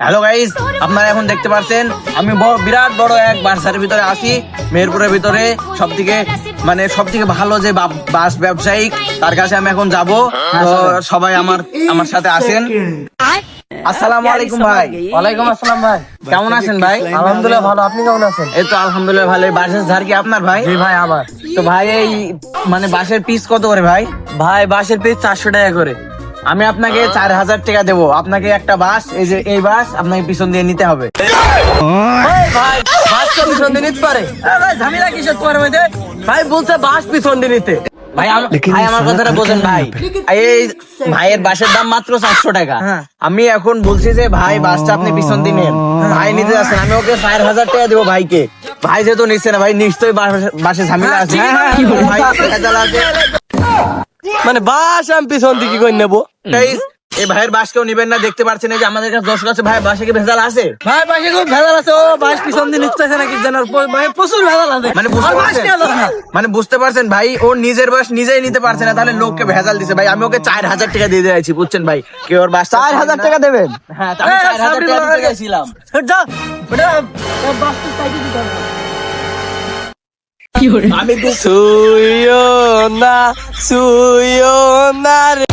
Hello guys আপনারা এখন দেখতে পাচ্ছেন আমি বড় বিরাট বড় এক বাসার ভিতরে আছি মেহেরপুরের ভিতরে। সব থেকে মানে সব থেকে ভালো যে বাস ব্যবসায়িক তার কাছে আমি এখন যাব। তো সবাই আমার আমার সাথে আসেন। আসসালামু আলাইকুম ভাই। ওয়ালাইকুম আসসালাম ভাই। কেমন আছেন ভাই? আলহামদুলিল্লাহ ভালো। আপনি কেমন আছেন? এই তো আলহামদুলিল্লাহ ভালো বাসের ঝাড় কি আপনার ভাই? জি ভাই আমার। তো ভাই এই মানে বাসের পিস কত করে ভাই? ভাই বাসের পিস চারশো টাকা করে। আমি আপনাকে চার হাজার টাকা দেবো। আপনাকে একটা বাস এই যে এই বাস আপনাকে পিছন দিয়ে নিতে হবে। ভাই বাস তো পিছন দিয়ে নিতে পারে। ঝামেলা কিসের তোমার মধ্যে? ভাই বলছে বাস পিছন দিয়ে নিতে। ভাই ভাই আমার কথাটা বোঝেন ভাই। এই ভাইয়ের বাসের দাম মাত্র চারশো টাকা। হ্যাঁ। আমি এখন বলছি যে ভাই বাসটা আপনি পিছন দিয়ে নেন। ভাই নিতে যাচ্ছেন। আমি ওকে চার হাজার টাকা দেবো ভাইকে। ভাই যেহেতু নিচ্ছে না ভাই নিশ্চয়ই বাসে- বাসে ঝামেলা আছে। মানে বাস আমি পিছন দিকে করে নেব। এই ভাইয়ের বাস কেউ নিবেন না দেখতে পাচ্ছেন এই যে আমাদের কাছে দশ কাছে ভাই বাসে কি ভেজাল আছে? ভাই বাসে খুব ভেজাল আছে ও বাস পিছন দিয়ে নিচ্ছে নাকি জানার ভাই প্রচুর ভেজাল আছে। মানে বুঝতে পারছেন। মানে বুঝতে পারছেন ভাই ওর নিজের বাস নিজেই নিতে পারছে না তাহলে লোককে ভেজাল দিছে। ভাই আমি ওকে চার হাজার টাকা দিয়ে দিয়েছি বুঝছেন ভাই? কেউ ওর বাস চার হাজার টাকা দেবেন? হ্যাঁ চার হাজার টাকা ও বাস আমি সুয়ো না সুয়ো না রে।